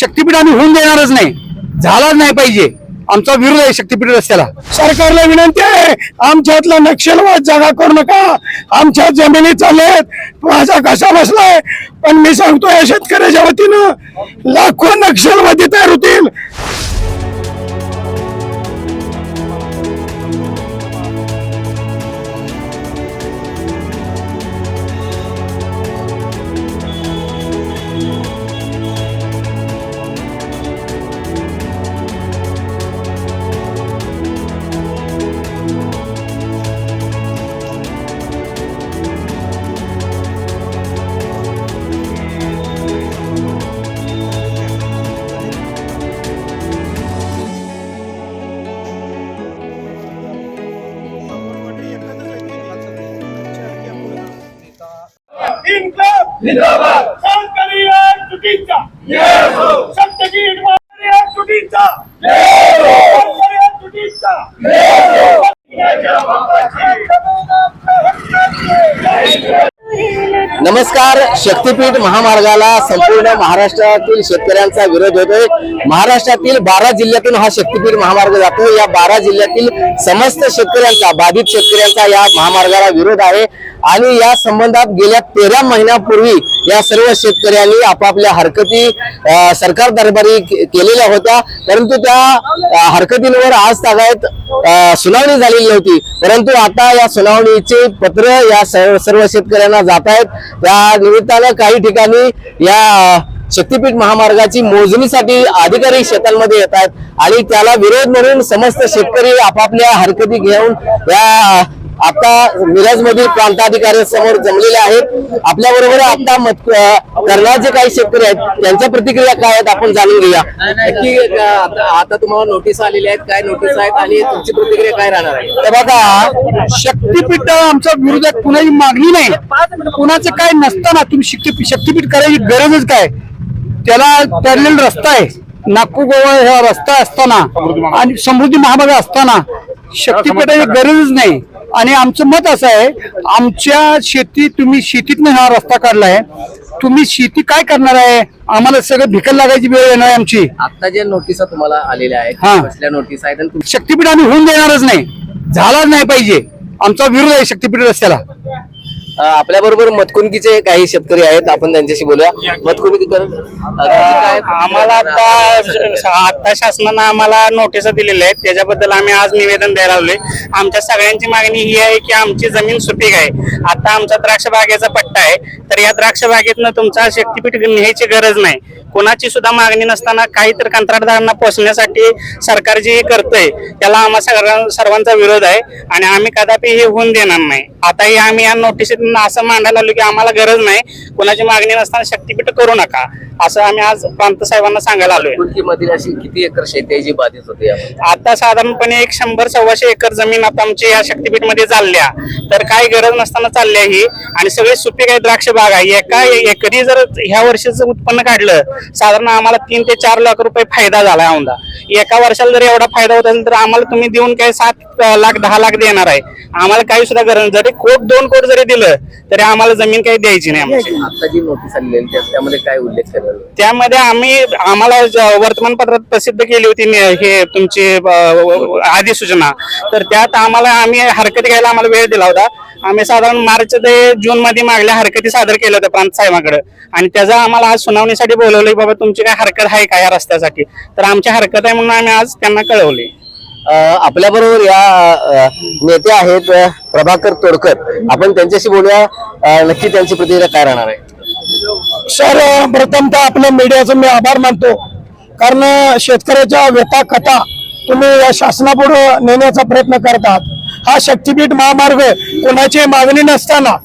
शक्तीपीठ आम्ही होऊन देणारच नाही. झालाच नाही पाहिजे. आमचा विरोध आहे शक्तीपीठ रस्त्याला. सरकारला विनंती आहे आमच्यातला नक्षलवाद जागा करू नका. आमच्या जमिनी चाललेत. माझा कसा बसलाय? पण मी सांगतो या शेतकऱ्याच्या वतीनं लाखो नक्षलवादी तयार होतील. नमस्कार. शक्तीपीठ महामार्गाला संपूर्ण महाराष्ट्रातील शेतकऱ्यांचा विरोध होतोय. महाराष्ट्रातील बारा जिल्ह्यातून हा शक्तीपीठ महामार्ग जातो या बारा जिल्ह्यातील समस्त शेतकऱ्यांचा बाधित शेतकऱ्यांचा या महामार्गाला विरोध आहे. आणि या संबंधात गेल्या तेरा महिन्यापूर्वी या सर्व शेतकऱ्यांनी आपापल्या हरकती सरकार दरबारी केलेल्या होत्या. परंतु त्या हरकतींवर आज तागायत सुनावणी झालेली होती. परंतु आता या सुनावणीचे पत्र या सर्व शेतकऱ्यांना जात आहेत त्या निमित्तानं काही ठिकाणी या शक्तीपीठ महामार्गाची मोजणीसाठी अधिकारी शेतांमध्ये येत आहेत आणि त्याला विरोध म्हणून समस्त शेतकरी आपापल्या हरकती घेऊन या आता मिरज मधील प्रांताधिकारी समोर जमलेले आहेत. आपल्या बरोबर आता मत अ, करण्याचे काही शेतकरी आहेत. त्यांच्या प्रतिक्रिया काय आहेत आपण जाणून घेऊया. नक्की आता तुम्हाला नोटीस आलेल्या आहेत. काय नोटीस आहेत आणि तुमची प्रतिक्रिया काय राहणार आहे? तर बघा शक्तीपीठ आमच्या विरोधात कुणाची मागणी नाही. कुणाचं काय नसताना तुम्ही शक्ती शक्तीपीठ करायची गरजच काय? त्याला ठरलेला रस्ता आहे. नागपूर गोवा हा रस्ता असताना आणि समृद्धी महामार्ग असताना शक्तीपीठाची गरजच नाही. आणि आमचं मत असं आहे आमच्या शेती तुम्ही शेतीतनं हा रस्ता काढलाय. तुम्ही शेती काय करणार आहे? आम्हाला सगळं भिकल लागायची वेळ येणार आहे आमची. आता ज्या नोटीस तुम्हाला आलेल्या आहेत हा. कसल्या नोटीस आहेत शक्तीपीठ आम्ही होऊन देणारच नाही. झालाच नाही पाहिजे. आमचा विरोध आहे शक्तीपीठ रस्त्याला. आपल्या बरोबर मतकुणकीचे काही शेतकरी आहेत आपण त्यांच्याशी बोलूया. मतकुणकीकर आम्हाला आता आता शासनानं आम्हाला नोटीस दिलेल्या आहेत. त्याच्याबद्दल आम्ही आज निवेदन द्यायला आलोय. आमच्या सगळ्यांची मागणी ही आहे की आमची जमीन सुपीक आहे. आता आमचा द्राक्ष बागेचा पट्टा आहे. तर या द्राक्ष बागेतनं तुमचा शक्तीपीठ न्यायची गरज नाही. कोणाची सुद्धा मागणी नसताना काहीतरी कंत्राटदारांना पोचण्यासाठी सरकार जे करतंय त्याला आम्हा सगळ्या सर्वांचा विरोध आहे. आणि आम्ही कदापि हे होऊन देणार नाही. आताही आम्ही या नोटीसीतून असं मांडायला आलो की आम्हाला गरज नाही. कोणाची मागणी नसताना शक्तीपीठ करू नका. असं आम्ही आज प्रांत साहेबांना सांगायला आलोय. अशी किती एकर शेती आहे जी बाधित होते आता साधारणपणे एक शंभर सव्वाशे एकर जमीन आता आमची या शक्तीपीठमध्ये चालल्या. तर काही गरज नसताना चालल्या ही. आणि सगळे सुपीक आहे द्राक्ष बाग आहे. एका एकरी जर ह्या वर्षीचं उत्पन्न काढलं साधारण आम्हाला तीन ते चार लाख रुपये फायदा झाला औंदा. एका वर्षाला जर एवढा फायदा होत असेल तर आम्हाला तुम्ही देऊन काय सात लाख दहा लाख देणार आहे. आम्हाला काही सुद्धा गरज नाही. जरी कोट दोन कोट जरी दिलं तरी आम्हाला जमीन काही द्यायची नाही आमची आता जी नोटीस आलेली त्यामध्ये काय उल्लेख केला? त्यामध्ये आम्ही आम्हाला वर्तमानपत्रात प्रसिद्ध केली होती हे तुमची अधिसूचना. तर त्यात आम्हाला आम्ही हरकती घ्यायला आम्हाला वेळ दिला होता. आम्ही साधारण मार्च ते जून मध्ये मागल्या हरकती सादर केल्या होत्या प्रांत साहेबांकडे. आणि त्याचा आम्हाला आज सुनावणीसाठी बोलवलंय बाबा तुमची काय हरकत आहे का या रस्त्यासाठी? तर आमची हरकत आहे म्हणून आम्ही आज त्यांना कळवली. आपल्या बरोबर या नेते आहेत प्रभाकर तोडकर. आपण त्यांच्याशी बोलूया. नक्की त्यांची प्रतिक्रिया काय राहणार आहे? सर प्रथमतः आपल्या मीडियाचं मी आभार मानतो. कारण शेतकऱ्याच्या व्यथा कथा तुम्ही या शासनापुढे नेण्याचा प्रयत्न करतात हा शक्तीपीठ महामार्ग कोणाची मागणी नसताना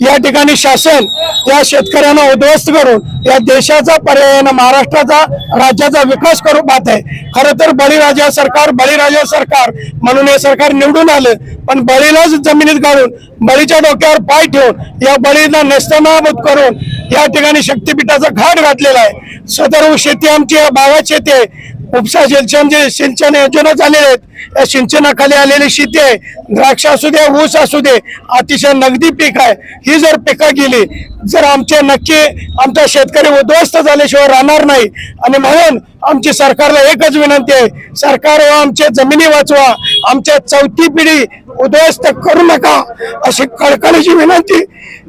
या ठिकाणी शासन या शेतकऱ्यांना उद्ध्वस्त करून या देशाचा पर्यायानं महाराष्ट्राचा राज्याचा विकास करू पाहत आहे. खरं तर बळीराजा सरकार बळीराजा सरकार म्हणून हे सरकार निवडून आलं. पण बळीलाच जमिनीत काढून बळीच्या डोक्यावर पाय ठेवून या बळीला नेस्तनाबूत करून या ठिकाणी शक्तीपीठाचा घाट घातलेला आहे. सदर शेती आमची बागात भागात शेती आहे. उपसा सिंचन जे सिंचन योजना झाले आहेत. या सिंचनाखाली आलेली शेती आहे. द्राक्ष असू दे ऊस असू दे अतिशय नगदी पीक आहे. ही जर पिकं गेली जर आमचे नक्की आमचा शेतकरी उद्ध्वस्त झाल्याशिवाय राहणार नाही. आणि म्हणून आमची सरकारला एकच विनंती आहे. सरकार व आमच्या जमिनी वाचवा. आमच्या चौथी पिढी उद्ध्वस्त करू नका अशी कळकळीची विनंती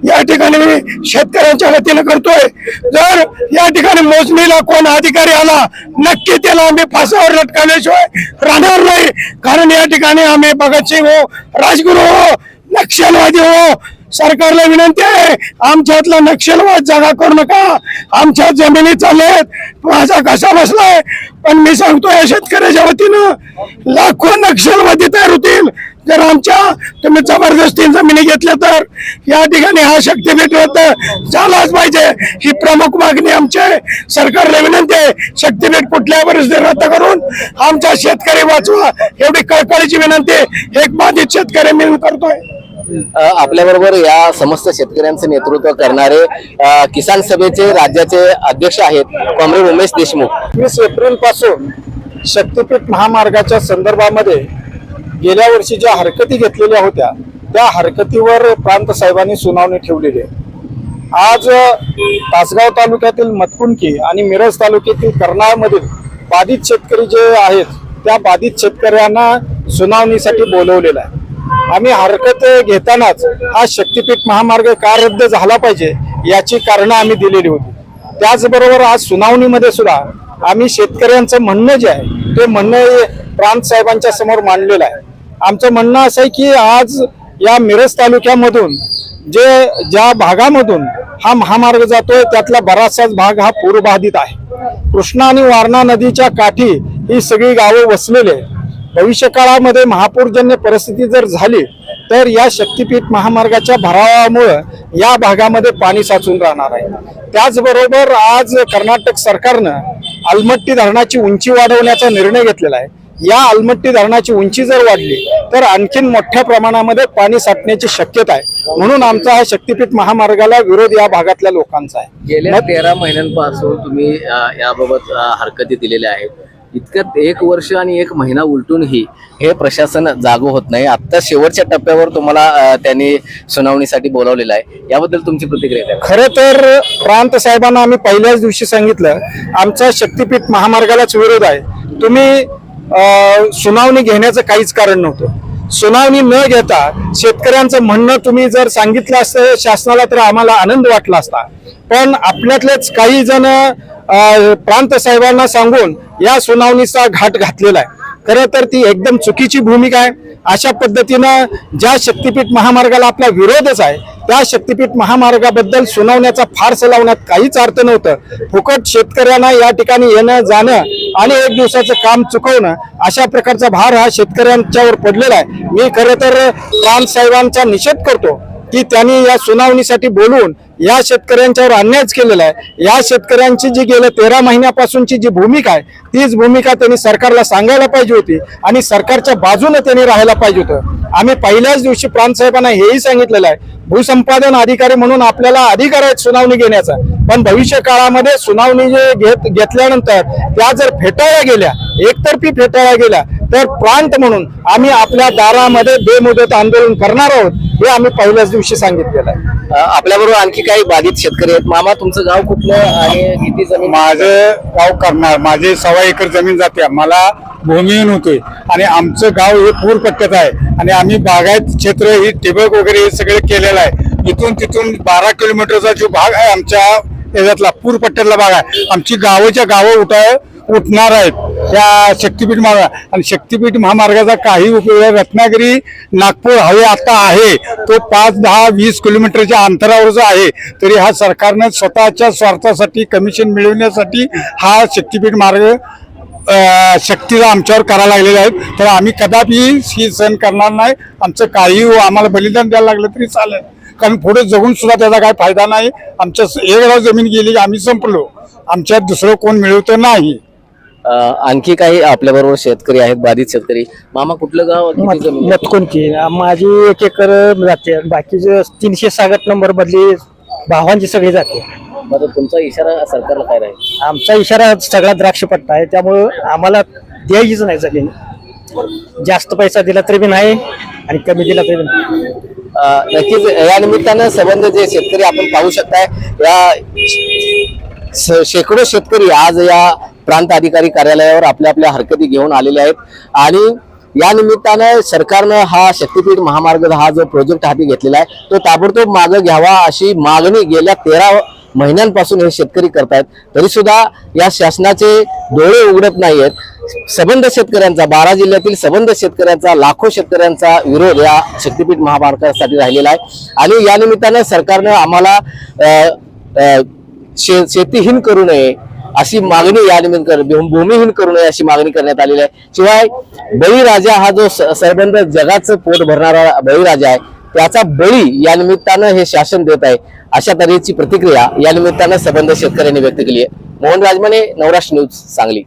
या ठिकाणी मी शेतकऱ्यांच्या वतीनं करतोय. जर या ठिकाणी मोजणीला कोण अधिकारी आला नक्की त्याला आम्ही फासावर लटकावल्याशिवाय राहणार नाही. कारण या ठिकाणी आम्ही भगतसिंग हो राजगुरू हो नक्षलवादी हो सरकारला विनंती आहे आमच्यातला नक्षलवाद जागा करू नका. आमच्या जमिनी चाललेत माझा कसा बसलाय. पण मी सांगतो या शेतकऱ्याच्या वतीनं लाखो नक्षलवादी तयार होतील. जर आमच्या तुम्ही जबरदस्ती जमिनी घेतल्या तर या ठिकाणी हा शक्तीपीठ झालाच पाहिजे. ही प्रमुख मागणी आमची सरकारला विनंती आहे. शक्तीपीठ कुठल्या परिस्थितीत रद्द करून आमचा शेतकरी वाचवा एवढी कळकळीची विनंती एक बाधित शेतकरी मी करतोय. आपल्या बरोबर या समस्त शेतकऱ्यांचं नेतृत्व करणारे किसान सभेचे राज्याचे अध्यक्ष आहेत कॉम्रेड उमेश देशमुख. वीस एप्रिलपासून शक्तीपीठ महामार्गाच्या संदर्भामध्ये गेल्या वर्षी ज्या हरकती घेतलेल्या होत्या त्या हरकतीवर प्रांत साहेबांनी सुनावणी ठेवलेली आहे. आज तासगाव तालुक्यातील मतकुंकी आणि मिरज तालुक्यातील कर्नाळमधील बाधित शेतकरी जे आहेत त्या बाधित शेतकऱ्यांना सुनावणीसाठी बोलवलेलं आहे. आम्ही हरकत घेतानाच हा शक्तीपीठ महामार्ग का रद्द झाला पाहिजे याची कारणं आम्ही दिलेली होती. त्याचबरोबर आज सुनावणीमध्ये सुद्धा आम्ही शेतकऱ्यांचं म्हणणं जे आहे ते म्हणणं हे प्रांत साहेबांच्या समोर मांडलेलं आहे. आमचं म्हणणं असं आहे की आज या मिरज तालुक्यामधून जे ज्या भागामधून हा महामार्ग जातोय त्यातला बराचसाच भाग हा पूरबाधित आहे. कृष्णा आणि वारणा नदीच्या काठी ही सगळी गावं वसलेली आहेत. भविष्य काळामध्ये महापूरजन्य परिस्थिती जर झाली तर या शक्तीपीठ महामार्गाच्या भरावामुळं या भागामध्ये पाणी साचून राहणार आहे. त्याचबरोबर आज कर्नाटक सरकारनं अलमट्टी धरणाची उंची वाढवण्याचा निर्णय घेतलेला आहे. या अलमट्टी धरणाची उंची जर वाढली तर आणखीन मोठ्या प्रमाणामध्ये पाणी साठण्याची शक्यता आहे. म्हणून आमचा हा शक्तीपीठ महामार्गाला विरोध या भागातल्या लोकांचा आहे. गेल्या तेरा महिन्यांपासून तुम्ही याबाबत हरकती दिलेल्या आहेत. इतक्यात एक वर्ष आणि एक महिना उलटूनही हे प्रशासन जागो होत नाही. आत्ता शेवटच्या टप्प्यावर तुम्हाला त्यांनी सुनावणीसाठी बोलावलेलं आहे. याबद्दल तुमची प्रतिक्रिया द्या खरं तर प्रांत साहेबांना आम्ही पहिल्याच दिवशी सांगितलं आमचा शक्तीपीठ महामार्गालाच विरोध आहे. तुम्ही सुनावणी घेण्याचं काहीच कारण नव्हतं. सुनावणी न घेता शेतकऱ्यांचं म्हणणं तुम्ही जर सांगितलं असतं शासनाला तर आम्हाला आनंद वाटला असता. पण आपल्यातलेच काही जण प्रांत साहेबांना सांगून या सुनावणीचा घाट घातलेला आहे. खरं तर ती एकदम चुकीची भूमिका आहे. अशा पद्धतीनं ज्या शक्तीपीठ महामार्गाला आपला विरोधच आहे त्या शक्तीपीठ महामार्गाबद्दल सुनावण्याचा फारस लावण्यात काहीच अर्थ नव्हतं. फुकट शेतकऱ्यांना या ठिकाणी येणं जाणं आणि एक दिवसाचं काम चुकवणं अशा प्रकारचा भार हा शेतकऱ्यांच्यावर पडलेला आहे. मी खरं तर प्रांत साहेबांचा निषेध करतो. की त्यांनी या सुनावणीसाठी बोलून या शेतकऱ्यांच्यावर अन्यायच केलेला आहे. या शेतकऱ्यांची जी गेल्या तेरा महिन्यापासूनची जी भूमिका आहे तीच भूमिका त्यांनी सरकारला सांगायला पाहिजे होती आणि सरकारच्या बाजूने त्यांनी राहायला पाहिजे होतं. आम्ही पहिल्याच दिवशी प्रांत साहेबांना हेही सांगितलेलं आहे भूसंपादन अधिकारी म्हणून आपल्याला अधिकार आहेत सुनावणी घेण्याचा. पण भविष्य काळामध्ये सुनावणी जे घेत घेतल्यानंतर त्या जर फेटाळल्या गेल्या एकतर्फी फेटाळल्या गेल्या तर प्रांत म्हणून आम्ही आपल्या दारामध्ये बेमुदत आंदोलन करणार आहोत. हे आम्ही पहिल्याच दिवशी सांगितलेलं आहे. आपल्या बरोबर आणखी काही बाधित शेतकरी आहेत. मामा तुमचं गाव कुठलं आणि किती जमीन माझं गाव करणार माझे सव्वा एकर जमीन जाते. मला भूमिहीन होतोय आणि आमचं गाव हे पूर पट्ट्यात आहे. आणि आम्ही बागायत क्षेत्र ही ठिबक वगैरे हे सगळं केलेलं आहे. इथून तिथून बारा किलोमीटरचा जो भाग आहे आमच्या याच्यातला पूर पट्ट्यातला भाग आहे. आमची गावाच्या गावं उठाय उठणार आहेत या शक्तीपीठ मार्ग आणि शक्तीपीठ महामार्गाचा काही उपयोग आहे. रत्नागिरी नागपूर हवे आता आहे. तो पाच दहा वीस किलोमीटरच्या अंतरावरचा आहे तरी हा सरकारनं स्वतःच्या स्वार्थासाठी कमिशन मिळवण्यासाठी हा शक्तीपीठ मार्ग शक्तीला आमच्यावर करायला लागलेले आहेत तर आम्ही कदापि ही सहन करणार नाही. आमचं काही हो, आम्हाला बलिदान द्यायला लागलं तरी चालेल. कारण पुढे जगून सुद्धा त्याचा काही फायदा नाही. आमच्या एकदा जमीन गेली की आम्ही संपलो. आमच्यात दुसरं कोण मिळवतं नाही. आणखी काही आपल्या बरोबर शेतकरी आहेत बाधित शेतकरी. मामा कुठलं गाव किती जमीन कोणती माझी एक एकर जाते. बाकीचे तीनशे सागत नंबर बदली भावांची सगळी जाते. मग तुमचा इशारा सरकारला काय राहील? आमचा इशारा सगळा द्राक्षपट्टा आहे. त्यामुळं आम्हाला द्यायचीच नाही जमीन जास्त पैसा दिला तरी बी नाही आणि कमी दिला तरी बी नाही. अ, नक्कीच या निमित्तानं संबंध जे शेतकरी आपण पाहू शकताय या श- शेकडो शेतकरी आज या प्रांत अधिकारी कार्यालयावर आपल्या आपल्या हरकती घेऊन आलेल्या आहेत. आणि या निमित्तानं सरकारनं हा शक्तीपीठ महामार्ग हा जो प्रोजेक्ट हाती घेतलेला आहे तो ताबडतोब मागं घ्यावा अशी मागणी गेल्या तेरा महिन्यांपासून हे शेतकरी करतायत. तरी सुद्धा या शासनाचे डोळे उघडत नाहीयेत. सबंध शेतकऱ्यांचा बारा जिल्ह्यातील सबंध शेतकऱ्यांचा लाखो शेतकऱ्यांचा विरोध या शक्तीपीठ महामार्गासाठी राहिलेला आहे. आणि या निमित्तानं सरकारनं आम्हाला शे शेतीहीन करू नये अशी मागणी या निमित्त भूमिहीन करू नये अशी मागणी करण्यात आलेली आहे. शिवाय बळीराजा हा जो स- जगाचं पोट भरणारा बळीराजा आहे त्याचा बळी या निमित्तानं हे शासन देत आहे. अशा तऱ्हेची प्रतिक्रिया या निमित्तानं संबंध शेतकऱ्यांनी व्यक्त केली आहे. मोहन राजमाने नवराष्ट्र न्यूज सांगली.